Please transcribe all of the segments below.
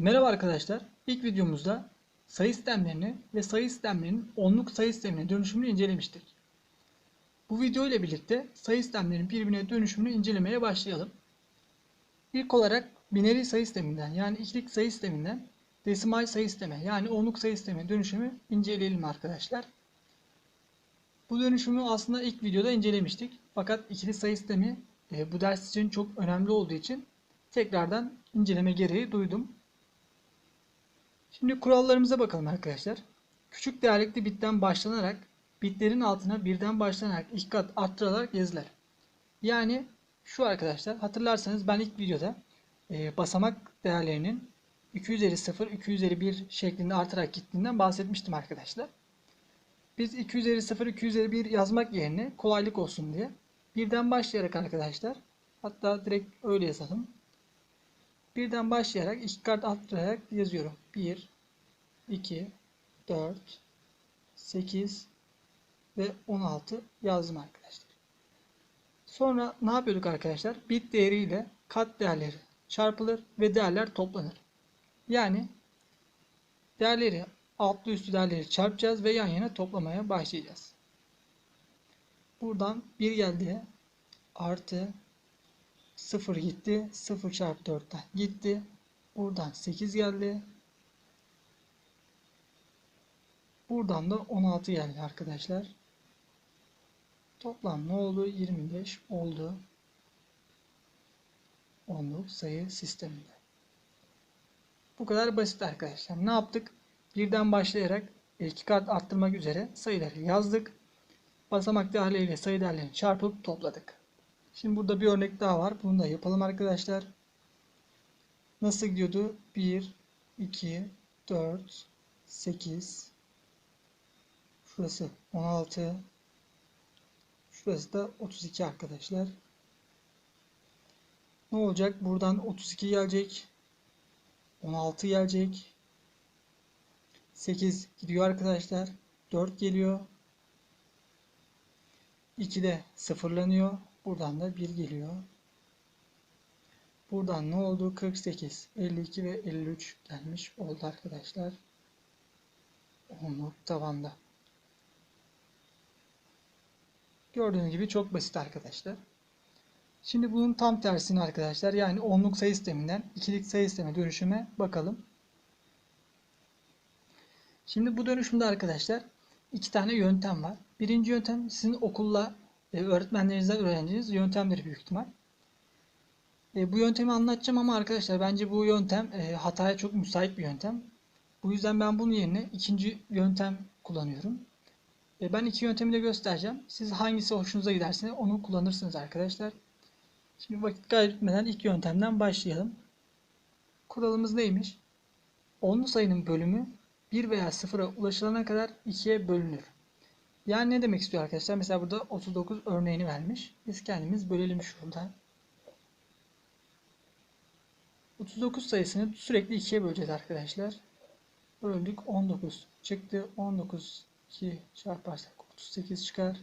Merhaba arkadaşlar. İlk videomuzda sayı sistemlerini ve sayı sistemlerinin onluk sayı sistemine dönüşümünü incelemiştik. Bu video ile birlikte sayı sistemlerinin birbirine dönüşümünü incelemeye başlayalım. İlk olarak binary sayı sisteminden yani ikilik sayı sisteminden desimal sayı sisteme yani onluk sayı sistemine dönüşümü inceleyelim arkadaşlar. Bu dönüşümü aslında ilk videoda incelemiştik. Fakat ikili sayı sistemi e, bu ders için çok önemli olduğu için tekrardan inceleme gereği duydum. Şimdi kurallarımıza bakalım arkadaşlar. Küçük değerlikli bitten başlanarak bitlerin altına birden başlanarak iki kat arttırılarak yazılır. Yani şu arkadaşlar hatırlarsanız ben ilk videoda e, basamak değerlerinin 2 üzeri 0, 2 üzeri 1 şeklinde artarak gittiğinden bahsetmiştim arkadaşlar. Biz 2 üzeri 0, 2 üzeri 1 yazmak yerine kolaylık olsun diye birden başlayarak arkadaşlar hatta direkt öyle yazalım. Birden başlayarak iki kart arttırarak yazıyorum. 1, 2, 4, 8 ve 16 yazdım arkadaşlar. Sonra ne yapıyorduk arkadaşlar? Bit değeriyle kat değerleri çarpılır ve değerler toplanır. Yani değerleri altlı üstü değerleri çarpacağız ve yan yana toplamaya başlayacağız. Buradan 1 geldi. Artı 0 gitti. 0 çarpı 4'ten gitti. Buradan 8 geldi. Buradan da 16 geldi arkadaşlar. Toplam ne oldu? 25 oldu. Onluk sayı sisteminde. Bu kadar basit arkadaşlar. Ne yaptık? Birden başlayarak iki kart arttırmak üzere sayıları yazdık. Basamak değerleriyle sayı değerlerini çarpıp topladık. Şimdi burada bir örnek daha var. Bunu da yapalım arkadaşlar. Nasıl gidiyordu? 1, 2, 4, 8, şurası 16, şurası da 32 arkadaşlar. Ne olacak? Buradan 32 gelecek. 16 gelecek. 8 gidiyor arkadaşlar. 4 geliyor. 2 de sıfırlanıyor. Buradan da 1 geliyor. Buradan ne oldu? 48, 52 ve 53 gelmiş oldu arkadaşlar. Onluk tavanda. Gördüğünüz gibi çok basit arkadaşlar. Şimdi bunun tam tersini arkadaşlar yani onluk sayı sisteminden ikilik sayı sisteme dönüşüme bakalım. Şimdi bu dönüşümde arkadaşlar iki tane yöntem var. Birinci yöntem sizin okulla e, öğretmenlerinizden öğrendiğiniz yöntemleri büyük ihtimal. E, bu yöntemi anlatacağım ama arkadaşlar bence bu yöntem e, hataya çok müsait bir yöntem. Bu yüzden ben bunun yerine ikinci yöntem kullanıyorum. E, ben iki yöntemi de göstereceğim. Siz hangisi hoşunuza giderse onu kullanırsınız arkadaşlar. Şimdi vakit kaybetmeden ilk yöntemden başlayalım. Kuralımız neymiş? Onlu sayının bölümü 1 veya 0'a ulaşılana kadar 2'ye bölünür. Yani ne demek istiyor arkadaşlar? Mesela burada 39 örneğini vermiş. Biz kendimiz bölelim şurada. 39 sayısını sürekli 2'ye böleceğiz arkadaşlar. Böldük 19 çıktı. 19 2 çarparsak 38 çıkar.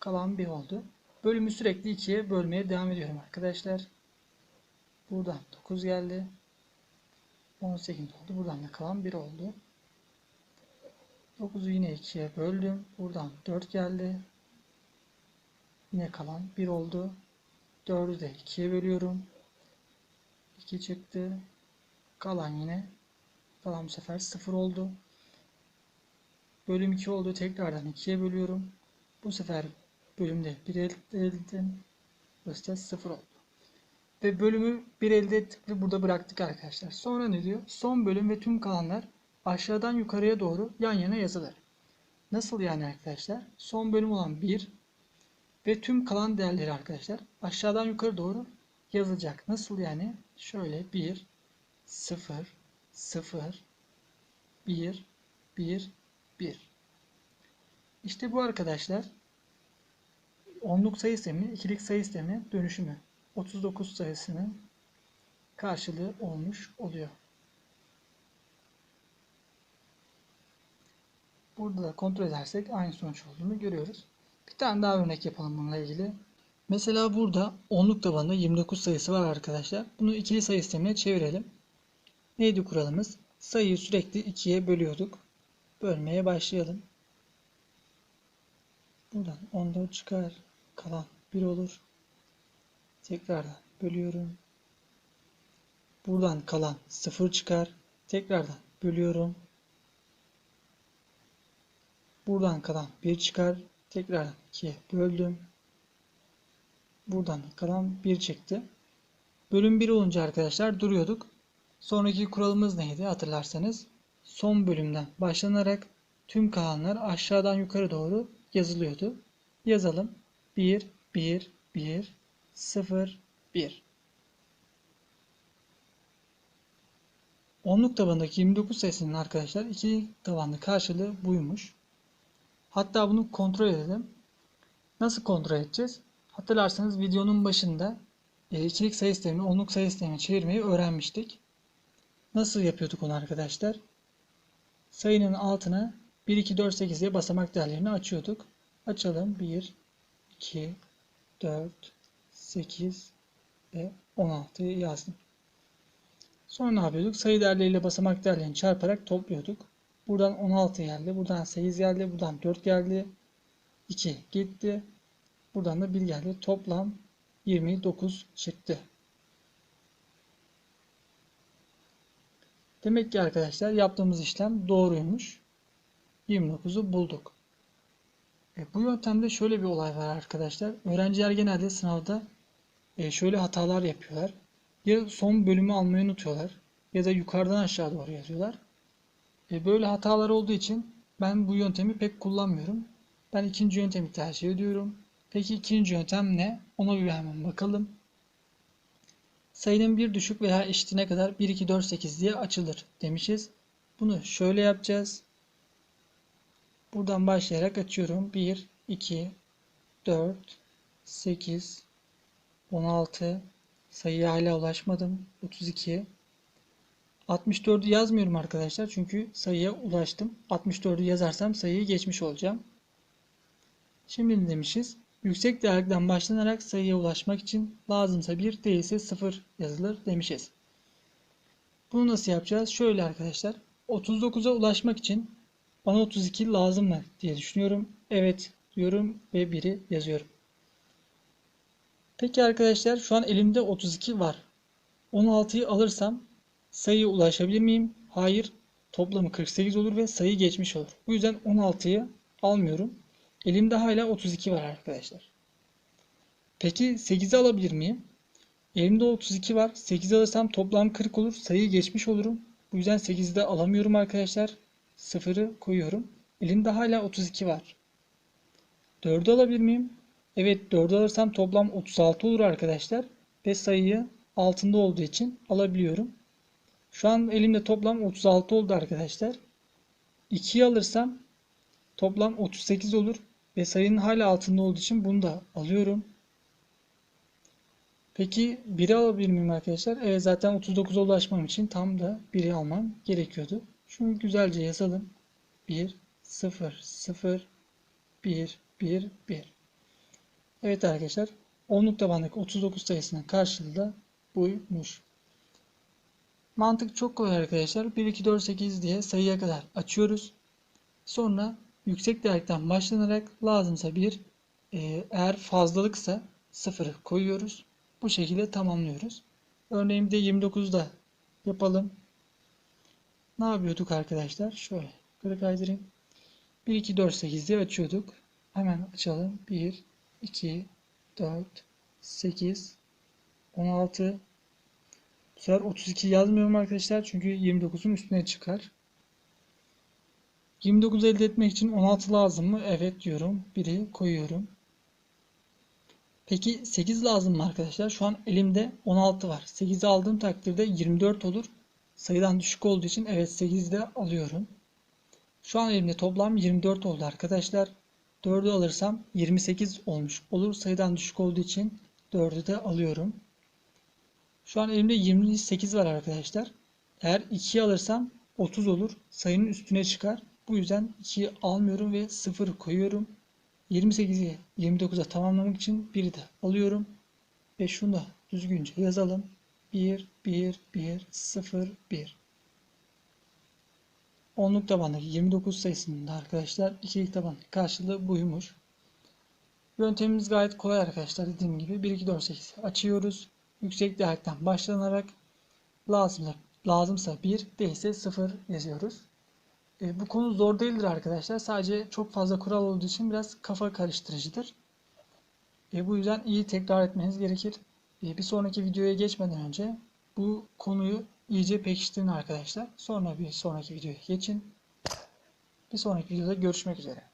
Kalan 1 oldu. Bölümü sürekli 2'ye bölmeye devam ediyorum arkadaşlar. Buradan 9 geldi. 18 oldu. Buradan da kalan 1 oldu. 9'u yine 2'ye böldüm. Buradan 4 geldi. Yine kalan 1 oldu. 4'ü de 2'ye bölüyorum. 2 çıktı. Kalan yine kalan bu sefer 0 oldu. Bölüm 2 oldu. Tekrardan 2'ye bölüyorum. Bu sefer bölümde 1 elde ettim. Burası da 0 oldu. Ve bölümü 1 elde ettik ve burada bıraktık arkadaşlar. Sonra ne diyor? Son bölüm ve tüm kalanlar aşağıdan yukarıya doğru yan yana yazılır. Nasıl yani arkadaşlar? Son bölüm olan 1 ve tüm kalan değerleri arkadaşlar aşağıdan yukarı doğru yazılacak. Nasıl yani? Şöyle 1, 0, 0, 1, 1, 1. İşte bu arkadaşlar onluk sayı sistemi, ikilik sayı sistemi dönüşümü. 39 sayısının karşılığı olmuş oluyor. Burada da kontrol edersek aynı sonuç olduğunu görüyoruz. Bir tane daha örnek yapalım bununla ilgili. Mesela burada onluk tabanında 29 sayısı var arkadaşlar. Bunu ikili sayı sistemine çevirelim. Neydi kuralımız? Sayıyı sürekli ikiye bölüyorduk. Bölmeye başlayalım. Buradan 14 çıkar. Kalan 1 olur. Tekrardan bölüyorum. Buradan kalan 0 çıkar. Tekrardan bölüyorum. Buradan kalan 1 çıkar. Tekrardan 2'ye böldüm. Buradan kalan 1 çıktı. Bölüm 1 olunca arkadaşlar duruyorduk. Sonraki kuralımız neydi hatırlarsanız? Son bölümden başlanarak tüm kalanlar aşağıdan yukarı doğru yazılıyordu. Yazalım. 1, 1, 1, 0, 1. Onluk tabandaki 29 sayısının arkadaşlar iki tabanlı karşılığı buymuş. Hatta bunu kontrol edelim. Nasıl kontrol edeceğiz? Hatırlarsanız videonun başında e, ikilik sayı sistemini onluk sayı sistemine çevirmeyi öğrenmiştik. Nasıl yapıyorduk onu arkadaşlar? Sayının altına 1, 2, 4, 8 diye basamak değerlerini açıyorduk. Açalım. 1, 2, 4, 8 ve 16'yı yazdım. Sonra ne yapıyorduk? Sayı değerleriyle basamak değerlerini çarparak topluyorduk. Buradan 16 geldi. Buradan 8 geldi. Buradan 4 geldi. 2 gitti. Buradan da 1 geldi. Toplam 29 çıktı. Demek ki arkadaşlar yaptığımız işlem doğruymuş. 29'u bulduk. E, bu yöntemde şöyle bir olay var arkadaşlar. Öğrenciler genelde sınavda e, şöyle hatalar yapıyorlar. Ya son bölümü almayı unutuyorlar ya da yukarıdan aşağı doğru yazıyorlar. E, böyle hatalar olduğu için ben bu yöntemi pek kullanmıyorum. Ben ikinci yöntemi tercih ediyorum. Peki ikinci yöntem ne? Ona bir hemen bakalım. Sayının bir düşük veya eşitine kadar 1, 2, 4, 8 diye açılır demişiz. Bunu şöyle yapacağız. Buradan başlayarak açıyorum. 1, 2, 4, 8, 16, sayıya hala ulaşmadım. 32, 64'ü yazmıyorum arkadaşlar. Çünkü sayıya ulaştım. 64'ü yazarsam sayıyı geçmiş olacağım. Şimdi ne demişiz? Yüksek değerlerden başlanarak sayıya ulaşmak için lazımsa 1 değilse 0 yazılır demişiz. Bunu nasıl yapacağız? Şöyle arkadaşlar. 39'a ulaşmak için bana 32 lazım mı diye düşünüyorum. Evet diyorum ve 1'i yazıyorum. Peki arkadaşlar şu an elimde 32 var. 16'yı alırsam sayıya ulaşabilir miyim? Hayır. Toplamı 48 olur ve sayı geçmiş olur. Bu yüzden 16'yı almıyorum. Elimde hala 32 var arkadaşlar. Peki 8'i alabilir miyim? Elimde 32 var. 8 alırsam toplam 40 olur. Sayıyı geçmiş olurum. Bu yüzden 8'i de alamıyorum arkadaşlar. 0'ı koyuyorum. Elimde hala 32 var. 4'ü alabilir miyim? Evet 4'ü alırsam toplam 36 olur arkadaşlar. Ve sayıyı altında olduğu için alabiliyorum. Şu an elimde toplam 36 oldu arkadaşlar. 2'yi alırsam toplam 38 olur. Ve sayının hala altında olduğu için bunu da alıyorum. Peki 1'i alabilir miyim arkadaşlar? Evet zaten 39'a ulaşmam için tam da 1'i almam gerekiyordu. Şunu güzelce yazalım. 1, 0, 0, 1, 1, 1. Evet arkadaşlar. Onluk tabandaki 39 sayısının karşılığı da buymuş. Mantık çok kolay arkadaşlar. 1, 2, 4, 8 diye sayıya kadar açıyoruz. Sonra yüksek değerden başlanarak lazımsa bir e, eğer fazlalıksa sıfırı koyuyoruz. Bu şekilde tamamlıyoruz. Örneğin de 29'da yapalım. Ne yapıyorduk arkadaşlar? Şöyle yukarı kaydırayım. 1, 2, 4, 8 diye açıyorduk. Hemen açalım. 1, 2, 4, 8, 16. Bu sefer 32 yazmıyorum arkadaşlar. Çünkü 29'un üstüne çıkar. 29 elde etmek için 16 lazım mı? Evet diyorum. 1'i koyuyorum. Peki 8 lazım mı arkadaşlar? Şu an elimde 16 var. 8'i aldığım takdirde 24 olur. Sayıdan düşük olduğu için evet 8'i de alıyorum. Şu an elimde toplam 24 oldu arkadaşlar. 4'ü alırsam 28 olmuş olur. Sayıdan düşük olduğu için 4'ü de alıyorum. Şu an elimde 28 var arkadaşlar. Eğer 2'yi alırsam 30 olur. Sayının üstüne çıkar. Bu yüzden 2'yi almıyorum ve 0 koyuyorum. 28'i 29'a tamamlamak için 1'i de alıyorum. Ve şunu da düzgünce yazalım. 1, 1, 1, 0, 1. onluk tabandaki 29 sayısının da arkadaşlar ikilik taban karşılığı buymuş. Yöntemimiz gayet kolay arkadaşlar. Dediğim gibi 1 2 4 8 açıyoruz. Yüksek değerden başlanarak lazımsa, lazımsa 1 değilse 0 yazıyoruz. E, bu konu zor değildir arkadaşlar. Sadece çok fazla kural olduğu için biraz kafa karıştırıcıdır. E, bu yüzden iyi tekrar etmeniz gerekir. E, bir sonraki videoya geçmeden önce bu konuyu iyice pekiştirin arkadaşlar. Sonra bir sonraki videoya geçin. Bir sonraki videoda görüşmek üzere.